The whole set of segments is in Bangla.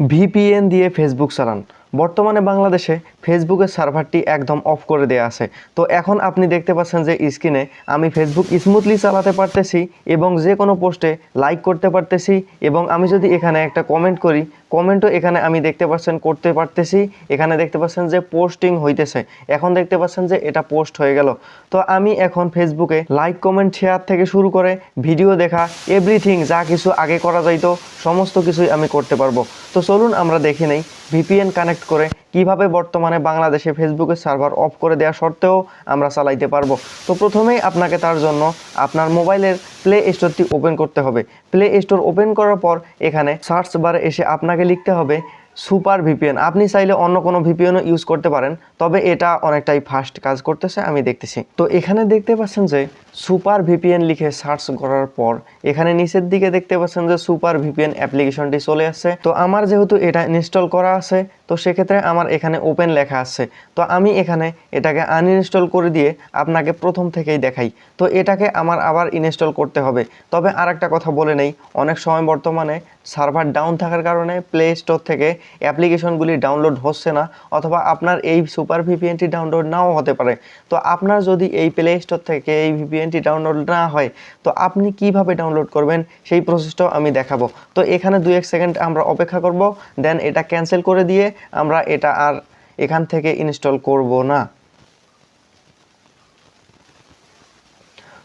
ভিপিএন দিয়ে ফেসবুক চালান। বর্তমানে বাংলাদেশে ফেসবুকের সার্ভারটি একদম অফ করে দেওয়া আছে। তো এখন আপনি দেখতে পাচ্ছেন যে স্ক্রিনে আমি ফেসবুক স্মুথলি চালাতে পারতেছি এবং যে কোনো পোস্টে লাইক করতে পারতেছি এবং আমি যদি এখানে একটা কমেন্ট করি কমেন্টও এখানে আমি দেখতে পাচ্ছেন করতে পারতেছি। এখানে দেখতে পাচ্ছেন যে পোস্টিং হইতেছে। এখন দেখতে পাচ্ছেন যে এটা পোস্ট হয়ে গেল। তো আমি এখন ফেসবুকে লাইক কমেন্ট শেয়ার থেকে শুরু করে ভিডিও দেখা এভরিথিং যা কিছু আগে করা যাইতো, সমস্ত কিছুই আমি করতে পারব। তো চলুন আমরা দেখে নেই ভিপিএন কানেক্ট করে কীভাবে বর্তমানে বাংলাদেশে ফেসবুকের সার্ভার অফ করে দেওয়া সত্ত্বেও আমরা চালাইতে পারব? তো প্রথমেই আপনাকে তার জন্য আপনার মোবাইলের প্লে স্টোরটি ওপেন করতে হবে। প্লে স্টোর ওপেন করার পর এখানে সার্চ বারে এসে আপনাকে লিখতে হবে সুপার ভিপিএন আপনি চাইলে অন্য কোনো ভিপিএনও ইউজ করতে পারেন, তবে এটা অনেকটাই ফাস্ট কাজ করতেছে, আমি দেখতেছি। তো এখানে দেখতে পাচ্ছেন যে সুপার ভিপিএন লিখে সার্চ করার পর, এখানে নিচের দিকে দেখতে পাচ্ছেন যে সুপার ভিপিএন অ্যাপ্লিকেশনটি চলে আসছে। তো আমার যেহেতু এটা ইনস্টল করা আছে, তো সেক্ষেত্রে আমার এখানে ওপেন লেখা আছে। তো আমি এখানে এটাকে আনইনস্টল করে দিয়ে আপনাকে প্রথম থেকেই দেখাই। তো এটাকে আমার আবার ইনস্টল করতে হবে। তবে আর একটা কথা বলে নেই, অনেক সময় বর্তমানে সার্ভার ডাউন থাকার কারণে প্লে স্টোর থেকে অ্যাপ্লিকেশনগুলি ডাউনলোড হচ্ছে না, অথবা আপনার এই সুপার ভিপিএনটি ডাউনলোড নাও হতে পারে। তো আপনার যদি এই প্লে স্টোর থেকে এই ভিপিএনটি ডাউনলোড না হয়, তো আপনি কীভাবে ডাউনলোড করবেন সেই প্রসেসটাও আমি দেখাবো। তো এখানে দুই এক সেকেন্ড আমরা অপেক্ষা করব দেন এটা ক্যান্সেল করে দিয়ে আমরা এটা আর এখান থেকে ইনস্টল করব না।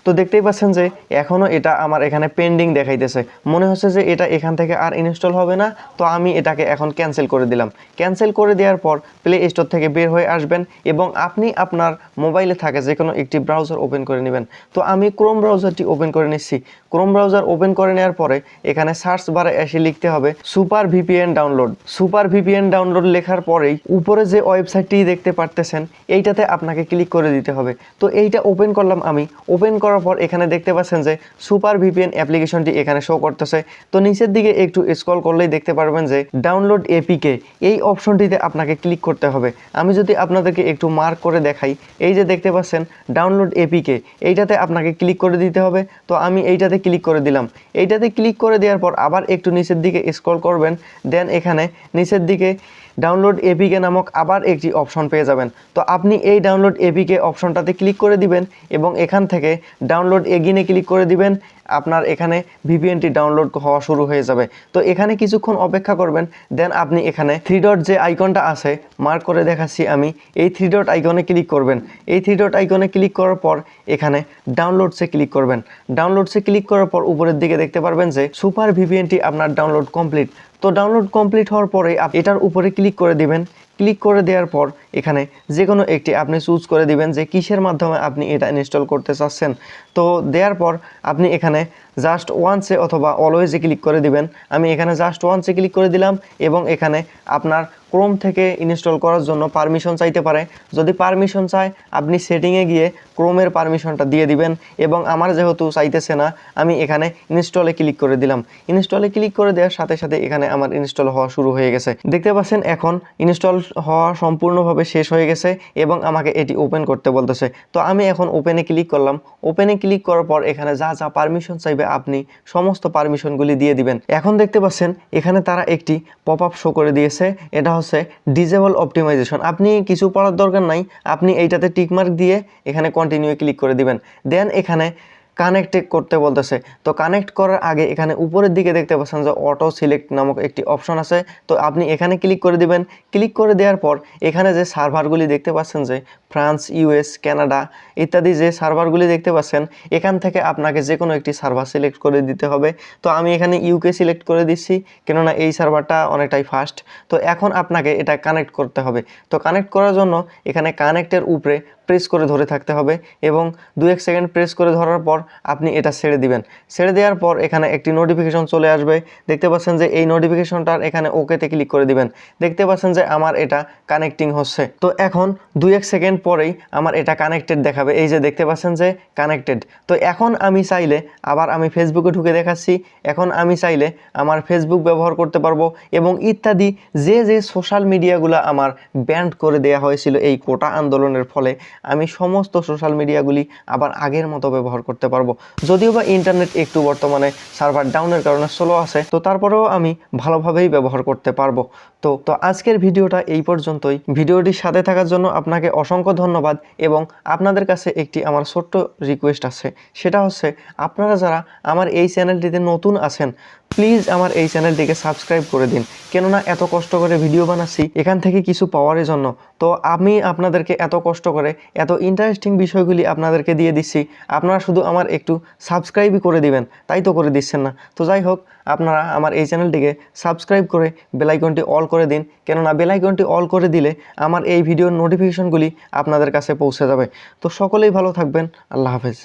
তো দেখতেই পাচ্ছেন যে এখনও এটা আমার এখানে পেন্ডিং দেখাইতেছে। মনে হচ্ছে যে এটা এখান থেকে আর ইনস্টল হবে না, তো আমি এটাকে এখন ক্যান্সেল করে দিলাম। ক্যান্সেল করে দেওয়ার পর প্লে স্টোর থেকে বের হয়ে আসবেন এবং আপনি আপনার মোবাইলে থাকে যে কোনো একটি ব্রাউজার ওপেন করে নেবেন। তো আমি ক্রোম ব্রাউজারটি ওপেন করে নিচ্ছি। ক্রোম ব্রাউজার ওপেন করে নেওয়ার পরে এখানে সার্চ বারে এসে লিখতে হবে super VPN download super VPN download লেখার পরেই উপরে যে ওয়েবসাইটটি দেখতে পারতেছেন, এইটাতে আপনাকে ক্লিক করে দিতে হবে। তো এইটা ওপেন করলাম আমি। ওপেন করার পর এখানে দেখতে পাচ্ছেন যে সুপার ভিপিএন অ্যাপ্লিকেশনটি এখানে শো করতেছে। তো নিচের দিকে একটু স্ক্রল করলেই দেখতে পারবেন যে ডাউনলোড এপিকে এই অপশনটিতে আপনাকে ক্লিক করতে হবে। আমি যদি আপনাদেরকে একটু মার্ক করে দেখাই, এই যে দেখতে পাচ্ছেন ডাউনলোড এপিকে এইটাতে আপনাকে ক্লিক করে দিতে হবে। তো আমি এইটাতে ক্লিক করে দিলাম। এইটাতে ক্লিক করে দেওয়ার পর আবার একটু নিচের দিকে স্ক্রল করবেন দেন এখানে নিচের দিকে ডাউনলোড এপিকে নামক আবার একটি অপশন পেয়ে যাবেন। তো আপনি এই ডাউনলোড এপিকে অপশনটাতে ক্লিক করে দিবেন এবং এখান থেকে ডাউনলোড এগিনে ক্লিক করে দিবেন। আপনার এখানে ভিপিএনটি ডাউনলোড হওয়া শুরু হয়ে যাবে। তো এখানে কিছুক্ষণ অপেক্ষা করবেন, দেন আপনি এখানে থ্রি ডট যে আইকনটা আছে মার্ক করে দেখাচ্ছি আমি, এই থ্রি ডট আইকনে ক্লিক করবেন। এই থ্রি ডট আইকনে ক্লিক করার পর এখানে ডাউনলোডসে ক্লিক করবেন। ডাউনলোডসে ক্লিক করার পর উপরের দিকে দেখতে পারবেন যে সুপার ভিপিএনটি আপনার ডাউনলোড কমপ্লিট তো ডাউনলোড কমপ্লিট হওয়ার পরে এটার উপরে ক্লিক করে দিবেন। ক্লিক করে দেওয়ার পর এখানে যে কোনো একটি আপনি চুজ করে দিবেন যে কিসের মাধ্যমে আপনি এটা ইনস্টল করতে চাচ্ছেন। তো দেওয়ার পর আপনি এখানে জাস্ট ওয়ান্সে অথবা অলওয়েজে ক্লিক করে দিবেন। আমি এখানে জাস্ট ওয়ান্সে ক্লিক করে দিলাম এবং এখানে আপনার ক্রোম থেকে ইনস্টল করার জন্য পারমিশন চাইতে পারে। যদি পারমিশন চায়, আপনি সেটিংয়ে গিয়ে ক্রোমের পারমিশনটা দিয়ে দিবেন এবং আমার যেহেতু চাইতেছে না, আমি এখানে ইনস্টলে ক্লিক করে দিলাম। ইনস্টলে ক্লিক করে দেওয়ার সাথে সাথে এখানে আমার ইনস্টল হওয়া শুরু হয়ে গেছে। দেখতে পাচ্ছেন এখন ইনস্টল হওয়া সম্পূর্ণভাবে শেষ হয়ে গেছে এবং আমাকে এটি ওপেন করতে বলতেছে। তো আমি এখন ওপেনে ক্লিক করলাম। ওপেনে ক্লিক করার পর এখানে যা যা পারমিশন চাইবে আপনি সমস্ত পারমিশনগুলি দিয়ে দিবেন। এখন দেখতে পাচ্ছেন এখানে তারা একটি পপ আপ শো করে দিয়েছে। এটা হচ্ছে ডিজেবল অপটিমাইজেশন আপনি কিছু পড়ার দরকার নাই, আপনি এইটাতে টিকমার্ক দিয়ে এখানে কন্টিনিউ ক্লিক করে দিবেন। দেন এখানে কানেক্ট করতে বলতেছে। তো কানেক্ট করার আগে এখানে উপরের দিকে দেখতে পাচ্ছেন যে অটো সিলেক্ট নামক একটি অপশন আছে। তো আপনি এখানে ক্লিক করে দিবেন। ক্লিক করে দেওয়ার পর এখানে যে সার্ভারগুলি দেখতে পাচ্ছেন যে ফ্রান্স ইউএস কানাডা ইত্যাদি যে সার্ভারগুলি দেখতে পাচ্ছেন, এখান থেকে আপনাকে যে কোনো একটি সার্ভার সিলেক্ট করে দিতে হবে। তো আমি এখানে ইউকে সিলেক্ট করে দিচ্ছি, কেননা এই সার্ভারটা অনেকটাই ফাস্ট তো এখন আপনাকে এটা কানেক্ট করতে হবে। তো কানেক্ট করার জন্য এখানে কানেক্টের উপরে প্রেস করে ধরে থাকতে হবে এবং দু এক সেকেন্ড প্রেস করে ধরার পর আপনি এটা ছেড়ে দিবেন। ছেড়ে দেওয়ার পর এখানে একটি নোটিফিকেশন চলে আসবে। দেখতে পাচ্ছেন যে এই নোটিফিকেশনটার এখানে ওকেতে ক্লিক করে দিবেন। দেখতে পাচ্ছেন যে আমার এটা কানেক্টিং হচ্ছে। তো এখন দুই এক সেকেন্ড পরেই আমার এটা কানেক্টেড দেখাবে। এই যে দেখতে পাচ্ছেন যে কানেক্টেড তো এখন আমি চাইলে আবার আমি ফেসবুকে ঢুকে দেখাচ্ছি। এখন আমি চাইলে আমার ফেসবুক ব্যবহার করতে পারব এবং ইত্যাদি যে যে সোশ্যাল মিডিয়াগুলো আমার ব্যান্ড করে দেওয়া হয়েছিল এই কোটা আন্দোলনের ফলে আমি সমস্ত সোশ্যাল মিডিয়াগুলি আবার আগের মতো ব্যবহার করতে পারব। যদিও বা ইন্টারনেট একটু বর্তমানে সার্ভার ডাউনের কারণে স্লো আছে, তো তারপরেও আমি ভালোভাবেই ব্যবহার করতে পারব। তো তো আজকের ভিডিওটা এই পর্যন্তই। ভিডিওটির সাথে থাকার জন্য আপনাকে অসংখ্য ধন্যবাদ এবং আপনাদের কাছে একটি আমার ছোট্ট রিকোয়েস্ট আছে। সেটা হচ্ছে, আপনারা যারা আমার এই চ্যানেলটিতে নতুন আছেন প্লিজ আমার এই চ্যানেলটিকে সাবস্ক্রাইব করে দিন। কেননা এত কষ্ট করে ভিডিও বানাচ্ছি, এখান থেকে কিছু পাওয়ারের জন্য। তো আমি আপনাদেরকে এত কষ্ট করে এত ইন্টারেস্টিং বিষয়গুলি আপনাদেরকে দিয়ে দিচ্ছি, আপনারা শুধু আমার একটু সাবস্ক্রাইবই করে দিবেন, তাই তো করে দিচ্ছেন না। তো যাই হোক, আপনারা আমার এই চ্যানেলটিকে সাবস্ক্রাইব করে বেলাইকনটি অল করে দিন, কেননা বেলাইকনটি অল করে দিলে আমার এই ভিডিওর নোটিফিকেশনগুলি আপনাদের কাছে পৌঁছে যাবে। তো সকলেই ভালো থাকবেন, আল্লাহ হাফেজ।